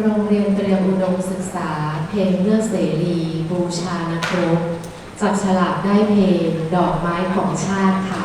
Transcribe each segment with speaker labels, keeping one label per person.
Speaker 1: โรงเรียนเตรียมอุดมศึกษา เพลงเลือดเสรี บูชานครบจับฉลากได้เพลงดอกไม้ของชาติค่ะ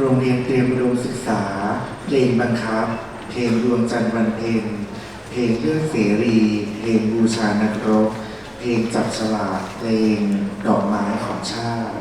Speaker 2: โรงเรียนเตรียมอุดมศึกษา เพลงบังคับ เพลงดวงจันทร์วันเพ็ญเพลงเลือดเสรี เพลงบูชานักรบ เพลงจับฉลากเพลงดอกไม้ของชาติ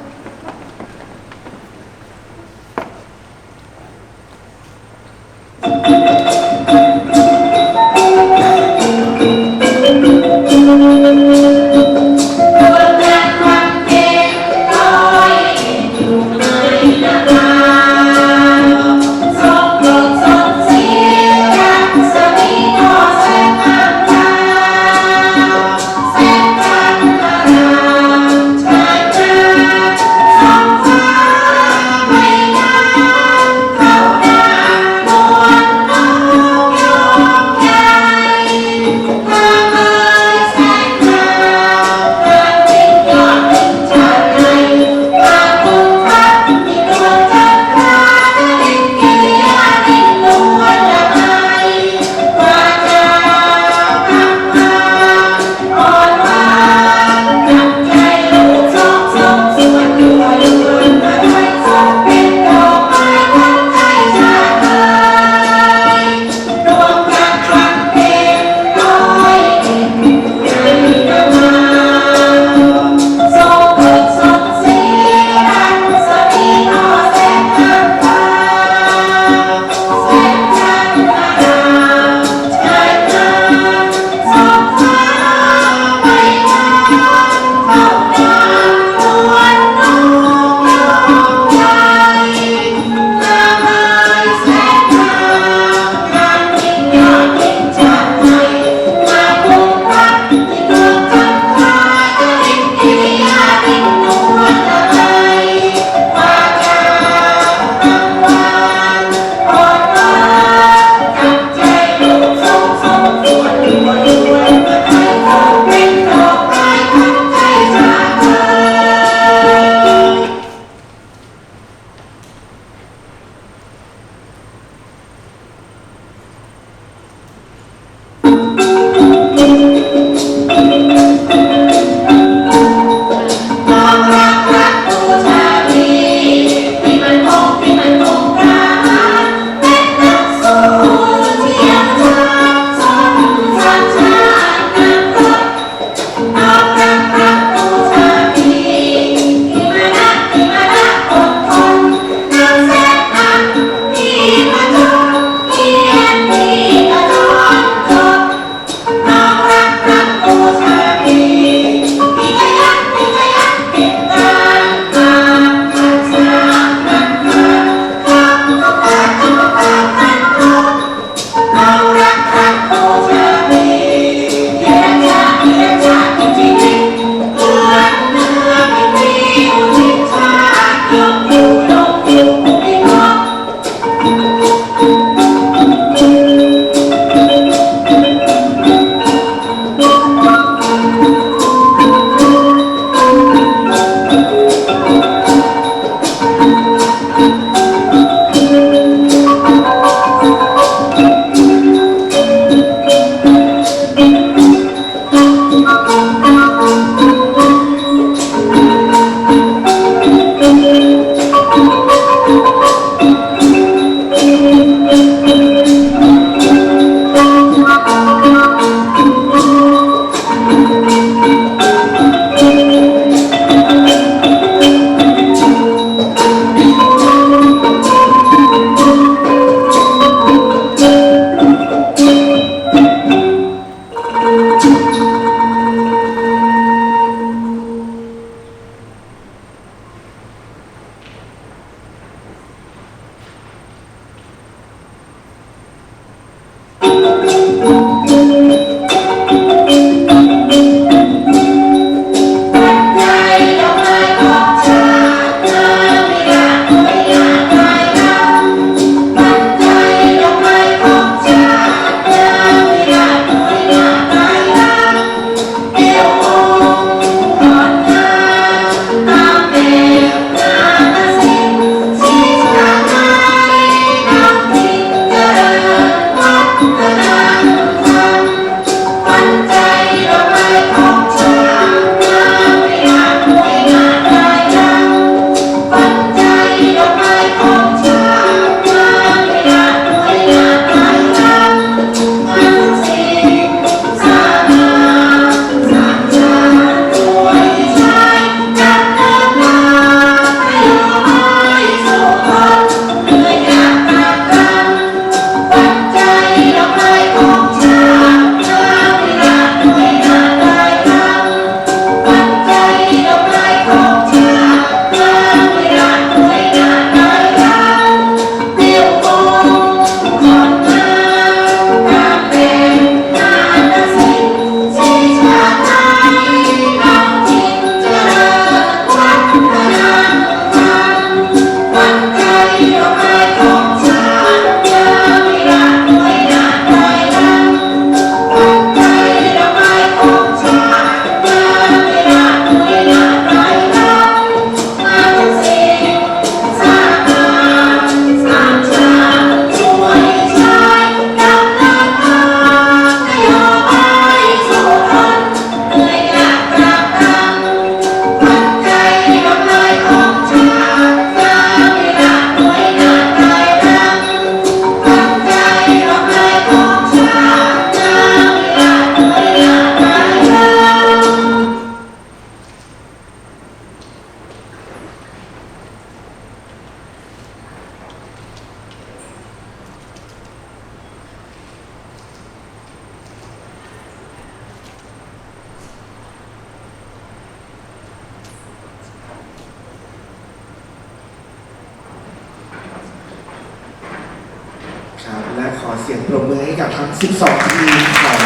Speaker 3: ขอเสียงปรบมือให้กับทั้ง 12 ทีมของ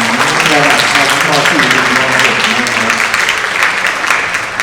Speaker 3: ระดับชั้นม .4 ถึงม